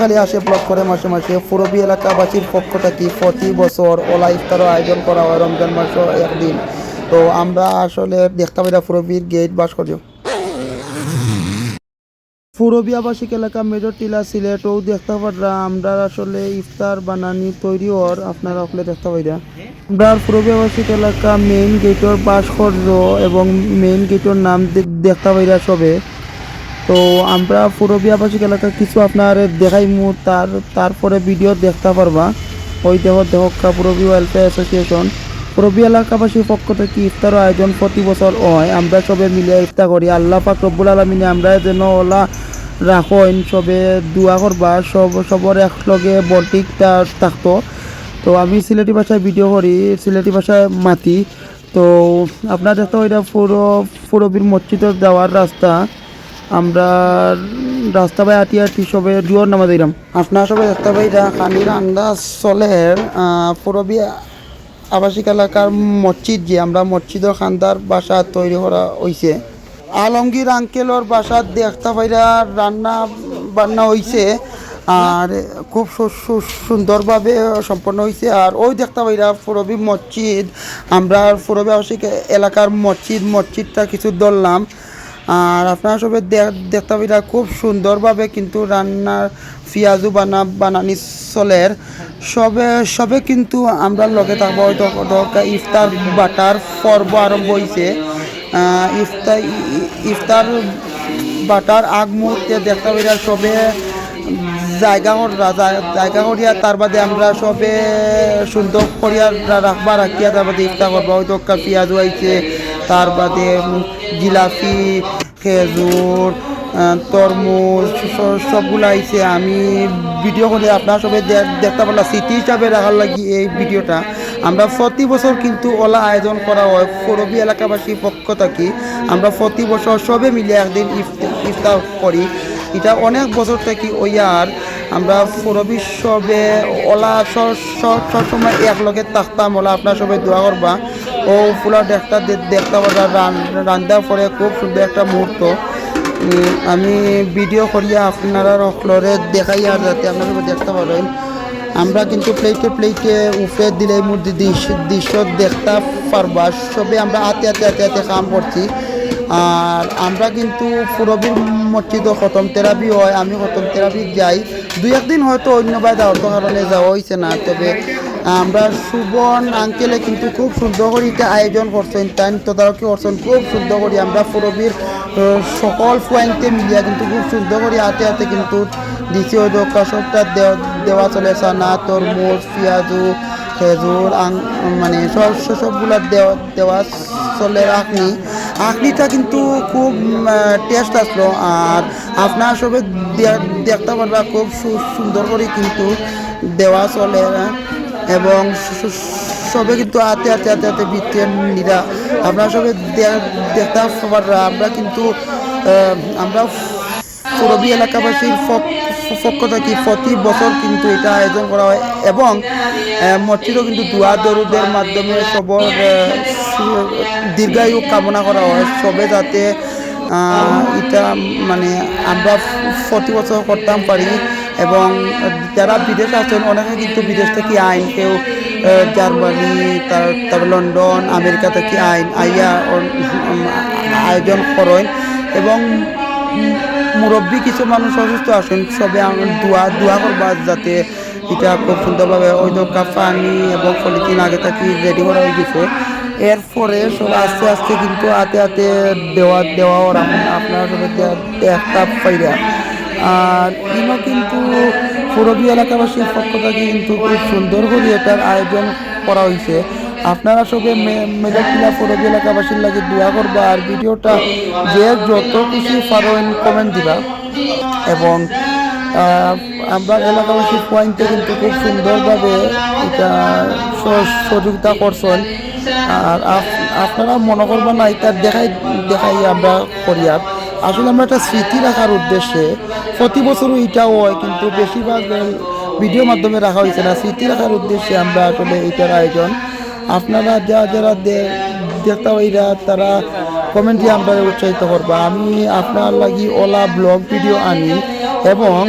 খালি আসে ব্লক করে মাসে মাসে। ফুরবি এলাকাবাসীর পক্ষ থেকে প্রতি বছর ওলা ইফতারও আয়োজন করা হয় রমজান মাস একদিন। তো আমরা আসলে দেখতে পাই না ফুরবির গেট বাস করি ফুরবি আবাসিক এলাকা মেজর টিলা সিলেট ও দেখতে পারা আমরা আসলে ইফতার বানানি তৈরি হওয়ার আপনারা আসলে দেখতে পাইরা। আমরা ফুরবি আবাসিক এলাকা মেইন গেটের ভাস্কর্য এবং মেইন গেটের নাম দেখতে পাইরা সবে। তো আমরা ফুরবি আবাসিক এলাকা কিছু আপনার দেখাইমু তার, তারপরে ভিডিও দেখতে পারবা। ওই দেহ দেহকা পুরবি ওয়েলফেয়ার অ্যাসোসিয়েশন পুরবি এলাকাবাসীর পক্ষ থেকে ইফতার আয়োজন প্রতি বছর হয়। আমরা সবে মিলিয়ে ইফতার করি। আল্লাহ পাক রব্বুল আলমিনে আমরা যেন ওলা রাখেন সবে দোয়া করবা। সব, সবর একলগে বন্টিক থাকতো। তো আমি সিলেটি ভাষায় ভিডিও করি, সিলেটি ভাষায় মাতি। তো আপনার দেখতে ওইটা পুরো, পুরবির মসজিদের যাওয়ার রাস্তা। আমরা রাস্তা বাই আটি আটি সবে দুয়ার নামা দিলাম আপনার সবাই পাই যা খানির আন্দাজ চলের পুরবি আবাসিক এলাকার মসজিদ যে, আমরা মসজিদের খান্দার বাসা তৈরি করা হয়েছে আলমগীর আঙ্কেলর বাসা দেখতে পাইরা রান্না বান্না হয়েছে আর খুব সুন্দরভাবে সম্পন্ন হয়েছে আর ওই দেখতে পাইরা ফুরবি মসজিদ, আমরা ফুরবি আবাসিক এলাকার মসজিদ, মসজিদটা কিছু ধরলাম। আর আপনারা সবে দে- দেখতে পাইরা খুব সুন্দরভাবে কিন্তু রান্নার পেঁয়াজু বানা বানানি চলের। সবে সবে কিন্তু আমরা লগে থাকব ইফতার বাটার পর্ব আরম্ভ হয়েছে ইফতার ইফতার বাটার আগ মুহূর্তে দেখতে পাইরা সবে জায়গা জায়গা করিয়া তার বাদে আমরা সবে সুন্দর করিয়া রাখবা, রাখিয়া তার বাদে ইফতার করব। হয়তো পেঁয়াজু আইছে, তার বাদে জিলাপি খেজুর তরমুজ সবগুলো আইছে। আমি ভিডিও করে আপনার সবে দে- দেখতে পারলাম স্মৃতি হিসাবে রাখার লাগি এই ভিডিওটা আমরা প্রতি বছর কিন্তু ওলা আয়োজন করা হয় ফরবি এলাকাবাসীর পক্ষ থাকি। আমরা প্রতি বছর সবে মিলে একদিন ইফ- ইফতার করি। এটা অনেক বছর থেকে ওই আর আমরা ফুরবি সবে ওলা সব স- সবসময় একলগে থাকতাম। ওলা আপনার সবে দোয়া করবা। ও ফুলা দেখটা দেখতে পারা রান্নার পরে খুব সুন্দর একটা মুহূর্ত। আমি ভিডিও করিয়া আপনারা সকলরে দেখাই আর যাতে আপনারা দেখতে পারেন। আমরা কিন্তু প্লেটে প্লেটে উফে দিলে মূর্তি দৃশ্য দেখতে পারবা। সবে আমরা হাতে হাতে হাতে হাতে কাম করছি। আর আমরা কিন্তু ফুরবির মসজিদও খতম থেরাপি হয়, আমি খতম থেরাপি যাই। দুই একদিন হয়তো অন্য বাই যাওয়ার কারণে যাওয়া হয়েছে না, তবে আমরা সুবন আঙ্কেলে কিন্তু খুব সুন্দর করে এটা আয়োজন করছেন টাইম তদারকি করছেন খুব সুন্দর করে আমরা ফুরবির আহ, সকল পয়েন্টে মিলিয়া কিন্তু খুব সুন্দর করে হাতে হাতে কিন্তু ওই দোকা সবটা দেওয়া- চলে সানা তরমুজ পেঁয়াজু খেজুর আং মানে সব সবগুলা দেওয়া দেওয়া চলে আখনি আখনিটা কিন্তু খুব টেস্ট আসলো। আর আপনার সবে দেখতে পারবা খুব সুন্দর করে কিন্তু দেওয়া চলে? এবং সবে কিন্তু হাতে হাতে হাতে হাতে বৃত্তের নিরা। আপনারা সবে দেখতে পারবা আমরা কিন্তু আমরা পুরবী এলাকাবাসীর পক- পক্ষ থেকে প্রতি বছর কিন্তু এটা আয়োজন করা হয় এবং মসজিদও কিন্তু দোয়া দরুদের মাধ্যমে সবর দীর্ঘায়ু কামনা করা হয়। সবে যাতে এটা মানে আমরা প্রতি বছর করতাম পারি। এবং যারা বিদেশ আছেন, অনেকে কিন্তু বিদেশ থেকে আইন, কেউ জার্মানি, তার, তারপর লন্ডন, আমেরিকা থেকে আইন, আইয়া আয়োজন করেন এবং মুরব্বী কিছু মানুষ অসুস্থ আসেন সবে দোয়া দোয়া করবা যাতে এটা খুব সুন্দরভাবে ওই দোকা পানি এবং পলিথিন আগে থাকি রেডি করা হয়ে গেছে। এরপরে সব আস্তে আস্তে কিন্তু হাতে হাতে দেওয়া দেওয়া ওর, আপনারা সবাই একটা পাইরা। আর ইনো কিন্তু পুরবী এলাকাবাসীর পক্ষ থেকে কিন্তু খুব সুন্দর করে এটার আয়োজন করা হয়েছে। আপনারা সবে মেজাকিলা পুরবী এলাকাবাসীর লাগে দোয়া করবা আর ভিডিওটা যে যত খুশি পারেন কমেন্ট দিবা। এবং আমরা এলাকাবাসী পয়েন্টে কিন্তু খুব সুন্দরভাবে এটা সহ- সহযোগিতা করছেন। আর আপ- আপনারা মনে করবেন না, এটা দেখাই দেখাই আমরা করি আর। আসলে আমরা একটা স্মৃতি রাখার উদ্দেশ্যে প্রতি বছরও এটাও হয়, কিন্তু বেশিরভাগ ভিডিও মাধ্যমে রাখা হয়েছে না। স্মৃতি রাখার উদ্দেশ্যে আমরা আসলে এটার আয়োজন। আপনারা যা যারা দেখতে পাইরা তারা কমেন্ট আমরা উৎসাহিত করবা। আমি আপনার লাগি ওলা ব্লগ ভিডিও আনি এবং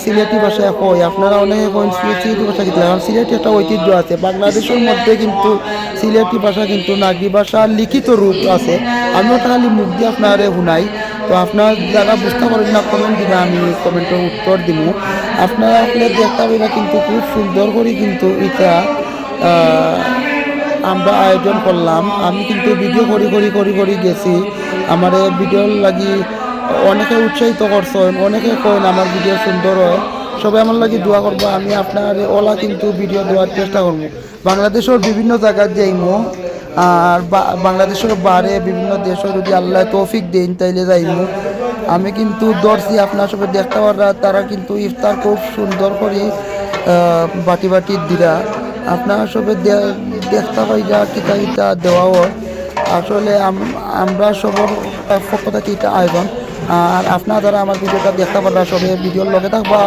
সিলেটি ভাষায় কই। আপনারা অনেকে সিলেটি ভাষা কিন্তু সিলেটি একটা ঐতিহ্য আছে। বাংলাদেশের মধ্যে কিন্তু সিলেটি ভাষা কিন্তু নাগরি ভাষা, লিখিত রূপ আছে। আমি ওটা খালি মুখ দিয়ে আপনারে শুনাই। তো আপনার যারা বুঝতে পারেন না কমেন্ট দিবে, আমি কমেন্টের উত্তর দিব আপনারা আসলে দেখতে পাইরা কিন্তু খুব সুন্দর করে কিন্তু এটা আমরা আয়োজন করলাম। আমি কিন্তু ভিডিও করি করি করি করি গেছি। আমার এই ভিডিওর লাগি অনেকে উৎসাহিত করছেন, অনেকে কইন আমার ভিডিও সুন্দর হয়। সবাই আমার লাগি দোয়া করব, আমি আপনার ওলা কিন্তু ভিডিও দেওয়ার চেষ্টা করব। বাংলাদেশের বিভিন্ন জায়গায় যাইমো, আর বাংলাদেশের বারে বিভিন্ন দেশে যদি আল্লাহ তৌফিক দেন তাইলে যাইমু। আমি কিন্তু দর্শি আপনার সবাই দেখতে পারা তারা কিন্তু ইফতার খুব সুন্দর করে বাটি বাটি দিরা। আপনারা সবে দেখতে পাই যা কিতা কিতা দেওয়া হয়। আসলে আমরা সবার পক্ষ থেকে এটা আয়োজন। আর আপনারা যারা আমার ভিডিওটা দেখতে পারবা সবে ভিডিওর লগে থাকবা।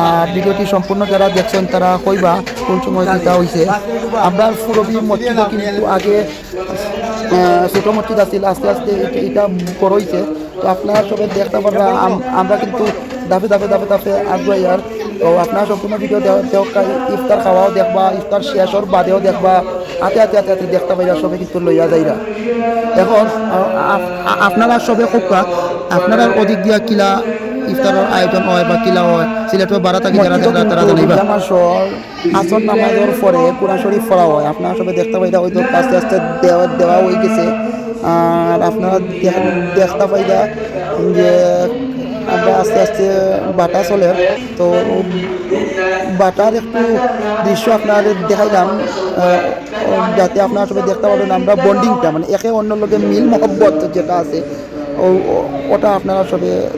আর ভিডিওটি সম্পূর্ণ যারা দেখছেন, তারা কইবা কোন সময় দিতে হয়েছে আপনার ফুরবি মসজিদ কিন্তু আগে ছোট মসজিদ আছিল, আস্তে আস্তে এটা- বড় হয়েছে তো আপনারা সবে দেখতে পারবা আমরা কিন্তু দাফে দাফে দাপে দাফে আগুয়াই আর তো আপনারা সম্পূর্ণ ভিডিও দেওয়া ইফতার খাওয়াও দেখবা ইফতার শেষর বাদেও দেখবা। হাতে হাতে হাতে হাতে দেখতে পাইরা সবে কিন্তু লইয়া যাইরা। এখন আপনারা সবে কোকা আপনারা অধিক দিয়া কিলা ইফতারের আয়োজন হয় বা কিলা হয় সিলেটের বারা থাকি যারা যারা তারা জানাইবা আসর নামাজের পরে কোরআন শরীফ পড়া হয়। আপনারা সবে দেখতে পাইরা ওই তো আস্তে আস্তে দেওয়া দেওয়া হয়ে গেছে। আর আপনারা দেখ- দেখতে পাইরা যে আমরা আস্তে আস্তে বাটা চলে। তো বাটার একটু দৃশ্য আপনার দেখাইলাম যাতে আপনার সবাই দেখতে পারেন আমরা বন্ডিংটা মানে একে অন্য লোকে মিল মহব্বত যেটা আছে ওটা আপনারা সবে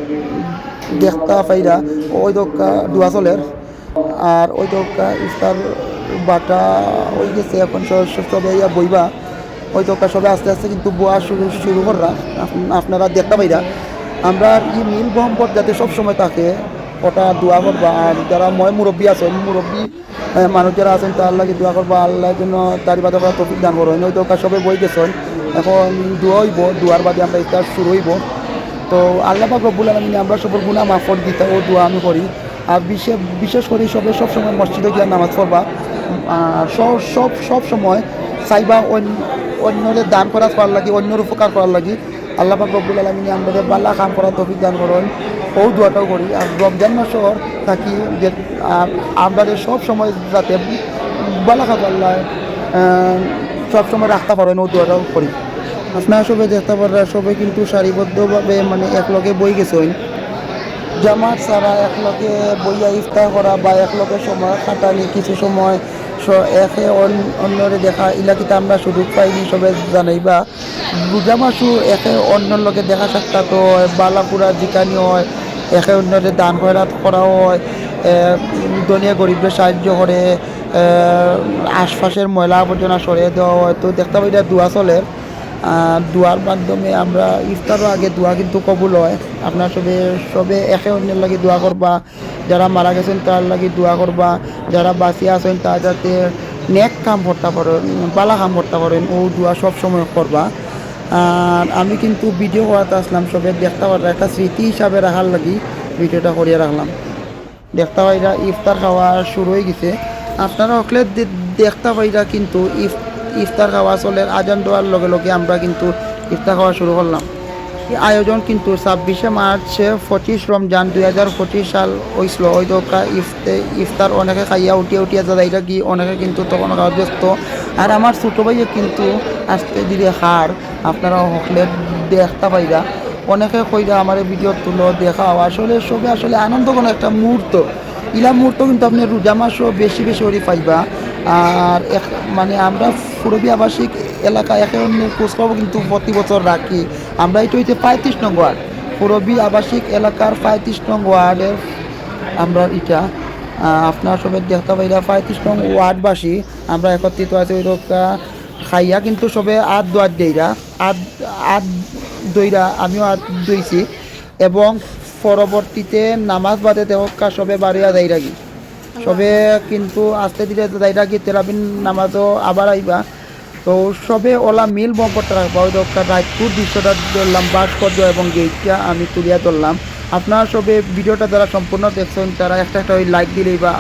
দেখতে পাইরা ওই দোকা দোয়া চলের। আর ওই দোকা ইফতার বাটা ওই গেছে, এখন সব- ইয়া বইবা। ওই দোকা সবে আস্তে আস্তে কিন্তু বোয়া শুরু শুরু আপ- আপনারা দেখতে পাইরা আমরা ই মিল মহব্বত যাতে সব সময় থাকে, ওটা দোয়া করবা। আর যারা মই মুরব্বী আছেন মুরব্বী মানুষ যারা আছেন, তার লাগে দোয়া করবা। আল্লাহ জন্য তারি বাদে করা তফিক দান করো ওই দোকা সবে বই গেছেন। এখন দোয়া হইব, দোয়ার বাদে আমরা ইফতার শুরু হইব। তো আল্লাহ পাক রব্বুল আলমিনে আমরা সবর গুণা মাফর দিতে ও দোয়া আমি করি। আর বিশেষ বিশেষ করে সবে সব সময় মসজিদে গিয়ে নামাজ পড়বা। সব সব সব সময় চাইবা অন্য, অন্যদের দান করা করার লাগি, অন্যর উপকার করার লাগি। আল্লাহ রব্বুল আলমিনে আমাদের বাল্লা কাম করার তফিক দান করেন। ও দোয়াটাও করি। আর রমজান মাসর থাকি যে আমাদের সব সময় যাতে বালা খাবার আল্লাহ সব সময় রাখতে পারেন ও দোয়াটাও করি। আপনারা সবাই দেখতে পারা সবাই কিন্তু সারিবদ্ধভাবে মানে একলগে বই গেছেন। জামাত ছাড়া একলগে বইয়া ইফতার করা বা একলগে সময় কাটানি কিছু সময় একে অন- অন্যরে দেখা ইলাকিতে আমরা সুযোগ পাইনি, সবে জানাই বা রোজা মাসু একে অন্যর লোকে দেখা সাক্ষাৎ হয়, বালাপুরা জিকানি হয়, একে অন্যরে দান খয়রাত করা হয় দনিয়া গরিবদের সাহায্য করে আশপাশের ময়লা আবর্জনা সরিয়ে দেওয়া হয়। তো দেখতে পাই এটা দোয়া চলে। দোয়ার মাধ্যমে আমরা ইফতারও আগে দোয়া কিন্তু কবুল হয়। আপনার সবে সবে একে অন্যের লাগে দোয়া করবা। যারা মারা গেছেন তার লাগে দোয়া করবা। যারা বাঁচিয়ে আছেন তার যাতে নেক কাম করতে পারেন, বালা কাম করতে পারেন, ও দোয়া সব সময় করবা। আর আমি কিন্তু ভিডিও করাতে আসলাম সবে। দেখতে পারলাম একটা স্মৃতি হিসাবে রাখার লাগি ভিডিওটা করিয়ে রাখলাম। দেখতে পাইরা ইফতার খাওয়া শুরু হয়ে গেছে। আপনারা অকলে দেখতে পাইরা কিন্তু ইফ ইফতার খাওয়া চলে, আজান দেওয়ার লগে লগে আমরা কিন্তু ইফতার খাওয়া শুরু করলাম। এই আয়োজন কিন্তু ছাব্বিশে মার্চে পঁচিশ রমজান দুই হাজার পঁচিশ সাল হয়েছিল ইফতে, ইফতার অনেকে খাইয়া উঠিয়া উঠিয়া যা যাইরা কি, অনেকে কিন্তু তখন ব্যস্ত। আর আমার ছোটো ভাইয়ে কিন্তু আস্তে ধীরে হার আপনারা হকলে দেখতে পাইরা অনেকে কইরা আমার ভিডিও তুলো, দেখাও। আসলে সবে আসলে আনন্দ কোনো একটা মুহূর্ত। ইলা মুহূর্ত কিন্তু আপনি রোজা মাসও বেশি বেশি করে পাইবা। আর এক- মানে আমরা ফুরবি আবাসিক এলাকা একে অন্যের খোঁজখবর কিন্তু প্রতি বছর রাখি। আমরা এটা হইতে পঁয়ত্রিশ নং ওয়ার্ড। ফুরবি আবাসিক এলাকার পঁয়ত্রিশ নং ওয়ার্ডের আমরা এটা আপনার সবাই দেখতে পাইরা পঁয়ত্রিশ নং ওয়ার্ডবাসী আমরা একত্রিত আছি ওই খাইয়া, কিন্তু সবে আট দোয়ার দেইরা আট আট দইরা আমিও আট দইছি এবং পরবর্তীতে নামাজ বাদে দেহকা সবে বাড়িয়া যাই রাখি সবে কিন্তু আস্তে ধীরে যাই রাখি তেরাবিন নামাজও আবার আইবা। তো সবে ওলা মিল বম্পরটা রাখবা। ওই দোকান রায়পুর দৃশ্যটা ধরলাম ভাস্কর্য এবং গেটটা আমি তুলিয়া ধরলাম। আপনারা সবে ভিডিওটা যারা সম্পূর্ণ দেখছেন, তারা একটা একটা ওই লাইক দিলেই বা